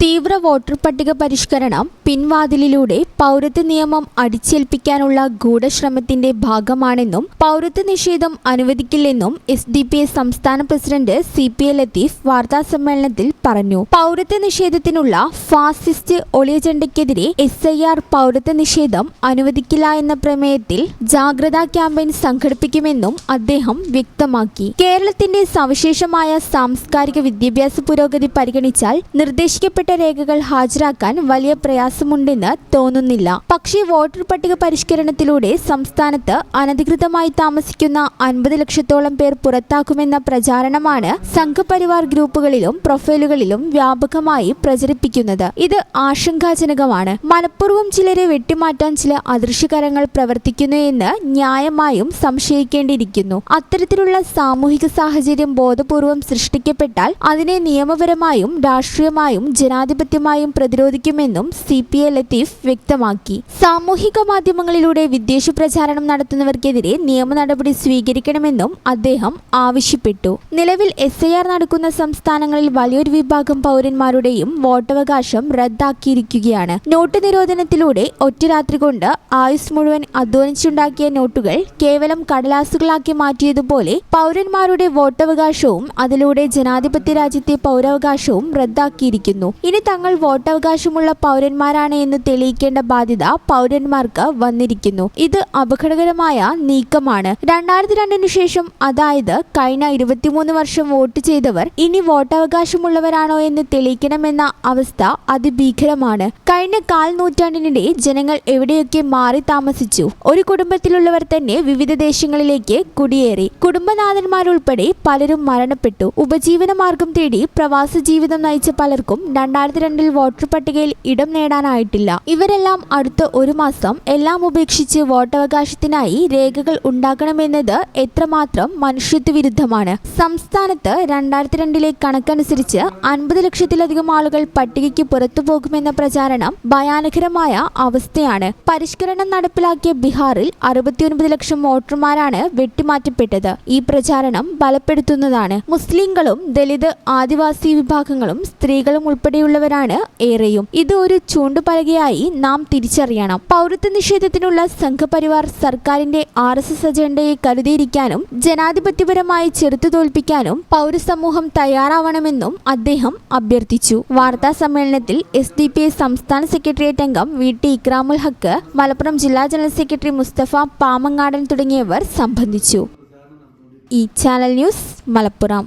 തീവ്ര വോട്ടർ പട്ടിക പരിഷ്കരണം പിൻവാതിലിലൂടെ പൗരത്വ നിയമം അടിച്ചേൽപ്പിക്കാനുള്ള ഗൂഢശ്രമത്തിന്റെ ഭാഗമാണെന്നും പൗരത്വ നിഷേധം അനുവദിക്കില്ലെന്നും എസ് ഡി പി എ സംസ്ഥാന president C P A Latheef വാർത്താസമ്മേളനത്തിൽ പറഞ്ഞു. പൗരത്വ നിഷേധത്തിനുള്ള ഫാസിസ്റ്റ് ഒളിയജണ്ടയ്ക്കെതിരെ എസ് ഐ ആർ പൗരത്വ നിഷേധം അനുവദിക്കില്ല എന്ന പ്രമേയത്തിൽ ജാഗ്രതാ ക്യാമ്പയിൻ സംഘടിപ്പിക്കുമെന്നും അദ്ദേഹം വ്യക്തമാക്കി. കേരളത്തിന്റെ സവിശേഷമായ സാംസ്കാരിക വിദ്യാഭ്യാസ പുരോഗതി പരിഗണിച്ചാൽ നിർദ്ദേശിക്കപ്പെട്ട രേഖകൾ ഹാജരാക്കാൻ വലിയ പ്രയാസമുണ്ടെന്ന് തോന്നുന്നില്ല. പക്ഷേ വോട്ടർ പട്ടിക പരിഷ്കരണത്തിലൂടെ സംസ്ഥാനത്ത് അനധികൃതമായി താമസിക്കുന്ന അൻപത് ലക്ഷത്തോളം പേർ പുറത്താക്കുമെന്ന പ്രചാരണമാണ് സംഘപരിവാർ ഗ്രൂപ്പുകളിലും പ്രൊഫൈലുകളിലും വ്യാപകമായി പ്രചരിപ്പിക്കുന്നത്. ഇത് ആശങ്കാജനകമാണ്. മനഃപൂർവം ചിലരെ വെട്ടിമാറ്റാൻ ചില അദൃശ്യകരങ്ങൾ പ്രവർത്തിക്കുന്നു എന്ന് ന്യായമായും സംശയിക്കേണ്ടിയിരിക്കുന്നു. അത്തരത്തിലുള്ള സാമൂഹിക സാഹചര്യം ബോധപൂർവം സൃഷ്ടിക്കപ്പെട്ടാൽ അതിനെ നിയമപരമായും രാഷ്ട്രീയമായും ജനാധിപത്യമായും പ്രതിരോധിക്കുമെന്നും സി പി എ ലത്തീഫ് വ്യക്തമാക്കി. സാമൂഹിക മാധ്യമങ്ങളിലൂടെ വിദ്വേഷ പ്രചാരണം നടത്തുന്നവർക്കെതിരെ നിയമ നടപടി സ്വീകരിക്കണമെന്നും അദ്ദേഹം ആവശ്യപ്പെട്ടു. നിലവിൽ എസ് ഐ ആർ നടക്കുന്ന സംസ്ഥാനങ്ങളിൽ വലിയൊരു വിഭാഗം പൗരന്മാരുടെയും വോട്ടവകാശം റദ്ദാക്കിയിരിക്കുകയാണ്. നോട്ട് നിരോധനത്തിലൂടെ ഒറ്റ രാത്രി കൊണ്ട് ആയുസ് മുഴുവൻ അധ്വാനിച്ചുണ്ടാക്കിയ നോട്ടുകൾ കേവലം കടലാസുകളാക്കി മാറ്റിയതുപോലെ പൗരന്മാരുടെ വോട്ടവകാശവും അതിലൂടെ ജനാധിപത്യ രാജ്യത്തെ പൗരാവകാശവും റദ്ദാക്കിയിരിക്കുന്നു. ഇനി തങ്ങൾ വോട്ടവകാശമുള്ള പൗരന്മാരാണ് എന്ന് തെളിയിക്കേണ്ട ബാധ്യത പൗരന്മാർക്ക് വന്നിരിക്കുന്നു. ഇത് അപകടകരമായ നീക്കമാണ്. രണ്ടായിരത്തി രണ്ടിനു ശേഷം അതായത് കഴിഞ്ഞ ഇരുപത്തിമൂന്ന് വർഷം വോട്ട് ചെയ്തവർ ഇനി വോട്ടവകാശമുള്ളവരാണോ എന്ന് തെളിയിക്കണമെന്ന അവസ്ഥ അതിഭീകരമാണ്. കഴിഞ്ഞ കാൽ നൂറ്റാണ്ടിനിടെ ജനങ്ങൾ എവിടെയൊക്കെ മാറി താമസിച്ചു? ഒരു കുടുംബത്തിലുള്ളവർ തന്നെ വിവിധ ദേശങ്ങളിലേക്ക് കുടിയേറി. കുടുംബനാഥന്മാരുൾപ്പെടെ പലരും മരണപ്പെട്ടു. ഉപജീവന മാർഗം തേടി പ്രവാസ ജീവിതം നയിച്ച പലർക്കും രണ്ടായിരത്തി രണ്ടിൽ വോട്ടർ പട്ടികയിൽ ഇടം നേടാനായിട്ടില്ല. ഇവരെല്ലാം അടുത്ത ഒരു മാസം എല്ലാം ഉപേക്ഷിച്ച് വോട്ടവകാശത്തിനായി രേഖകൾ ഉണ്ടാക്കണമെന്നത് എത്രമാത്രം മനുഷ്യത്വ വിരുദ്ധമാണ് സംസ്ഥാനത്ത് രണ്ടായിരത്തി രണ്ടിലെ കണക്കനുസരിച്ച് അൻപത് ലക്ഷത്തിലധികം ആളുകൾ പട്ടികയ്ക്ക് പുറത്തു പോകുമെന്ന പ്രചാരണം ഭയാനകരമായ അവസ്ഥയാണ്. പരിഷ്കരണം നടപ്പിലാക്കിയ ബീഹാറിൽ അറുപത്തിയൊൻപത് ലക്ഷം വോട്ടർമാരാണ് വെട്ടിമാറ്റപ്പെട്ടത്. ഈ പ്രചാരണം ബലപ്പെടുത്തുന്നതാണ്. മുസ്ലിങ്ങളും ദലിത് ആദിവാസി വിഭാഗങ്ങളും സ്ത്രീകളും ഉൾപ്പെടെയുള്ളവരാണ് ഏറെയും. ഇത് ഒരു ചൂണ്ടുപലകയായി നാം തിരിച്ചറിയണം. പൗരത്വ നിഷേധത്തിനുള്ള സംഘപരിവാർ സർക്കാരിന്റെ ആർ എസ് എസ് അജണ്ടയെ കരുതിയിരിക്കാനും ജനാധിപത്യപരമായി ചെറുത്തു തോൽപ്പിക്കാനും പൗരസമൂഹം തയ്യാറാവണമെന്നും അദ്ദേഹം അഭ്യർത്ഥിച്ചു. വാർത്താ സമ്മേളനത്തിൽ എസ് ഡി പി ഐ സംസ്ഥാന സെക്രട്ടേറിയറ്റ് അംഗം വി ടി ഇക്രാമുൽ ഹക്ക് മലപ്പുറം ജില്ലാ ജനറൽ സെക്രട്ടറി മുസ്തഫ പാമങ്ങാടൻ തുടങ്ങിയവർ സംബന്ധിച്ചു. ഈ ചാനൽ ന്യൂസ് മലപ്പുറം.